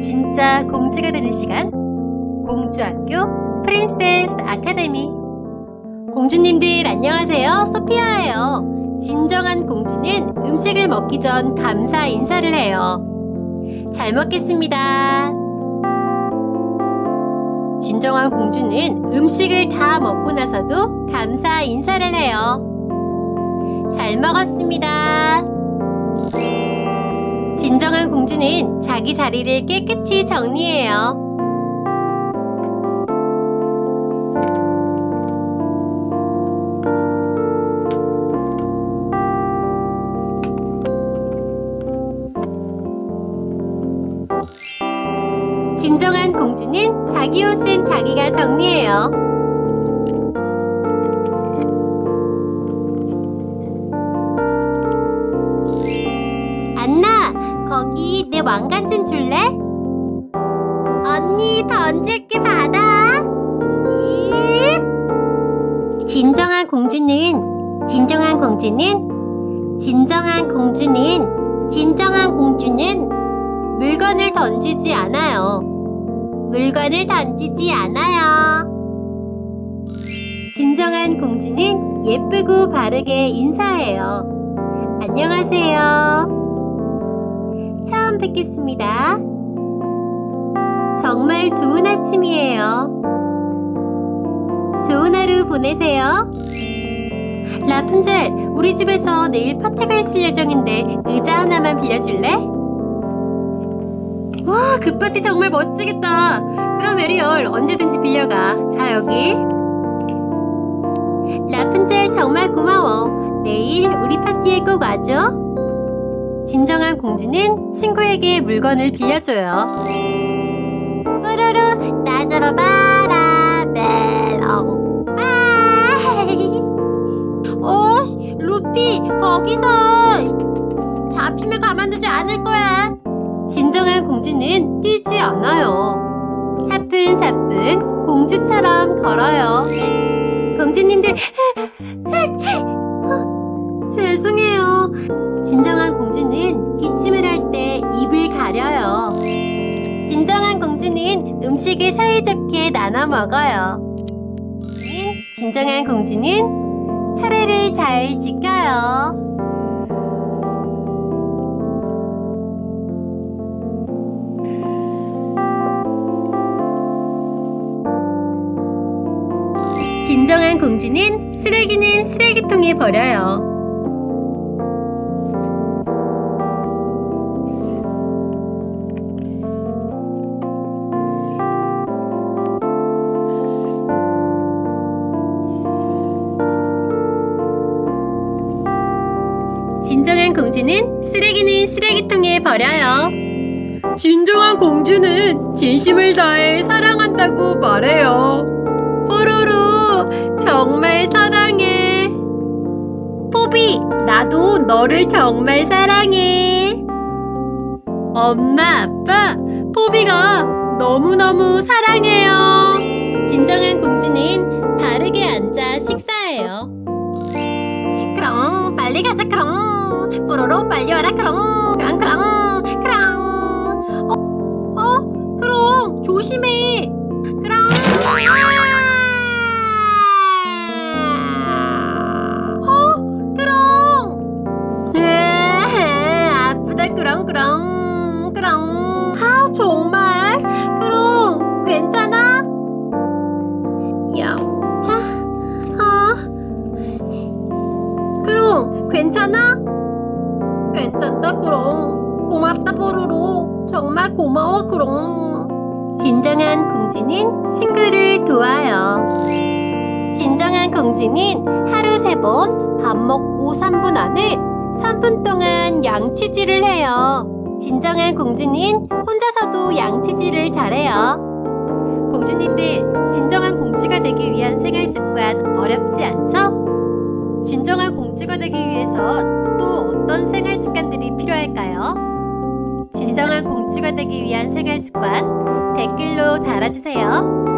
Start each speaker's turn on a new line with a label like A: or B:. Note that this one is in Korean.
A: 진짜 공주가 되는 시간. 공주학교 프린세스 아카데미. 공주님들 안녕하세요. 소피아예요. 진정한 공주는 음식을 먹기 전 감사 인사를 해요. 잘 먹겠습니다. 진정한 공주는 음식을 다 먹고 나서도 감사 인사를 해요. 잘 먹었습니다 진정한 공주는 자기 자리를 깨끗이 정리해요. 진정한 공주는 자기 옷은 자기가 정리해요. 거기 내 왕관 좀 줄래? 언니 던질게 받아. 이? 진정한 공주는 진정한 공주는 진정한 공주는 진정한 공주는 물건을 던지지 않아요. 물건을 던지지 않아요. 진정한 공주는 예쁘고 바르게 인사해요. 안녕하세요. 뵙겠습니다. 정말 좋은 아침이에요. 좋은 하루 보내세요. 라푼젤, 우리 집에서 내일 파티가 있을 예정인데 의자 하나만 빌려줄래? 와, 그 파티 정말 멋지겠다. 그럼 에리얼 언제든지 빌려가. 자, 여기. 라푼젤 정말 고마워. 내일 우리 파티에 꼭 와줘. 진정한 공주는 친구에게 물건을 빌려줘요. 뽀로로 나 잡아봐라 멜롱. 아이. 어 루피 거기서. 잡히면 가만두지 않을 거야. 진정한 공주는 뛰지 않아요. 사뿐사뿐 공주처럼 걸어요. 공주님들 치 어, 죄송해요 진정한 공주는 기침을 할 때 입을 가려요. 진정한 공주는 음식을 사이좋게 나눠 먹어요. 진정한 공주는 차례를 잘 지켜요. 진정한 공주는 쓰레기는 쓰레기통에 버려요. 진정한 공주는 쓰레기는 쓰레기통에 버려요. 진정한 공주는 진심을 다해 사랑한다고 말해요. 뽀로로, 정말 사랑해. 포비, 나도 너를 정말 사랑해. 엄마, 아빠, 포비가 너무너무 사랑해요. 진정한 공주는 바르게 앉아 식사해요. 빨리 가자 그럼 뽀로로 빨리 와라 그럼 그럼 그럼 그럼 어? 어? 그럼 조심해 그럼 어? 그럼 으아, 아프다 그럼 그럼 그럼 아 정말 그럼 괜찮아? 뽀로로 정말 고마워 그럼 진정한 공주는 친구를 도와요 진정한 공주는 하루 세 번 밥 먹고 3분 안에 3분 동안 양치질을 해요 진정한 공주는 혼자서도 양치질을 잘해요 공주님들 진정한 공주가 되기 위한 생활 습관 어렵지 않죠? 진정한 공주가 되기 위해서 또 어떤 생활 습관들이 필요할까요? 진정한 공주가 되기 위한 생활 습관 댓글로 달아주세요.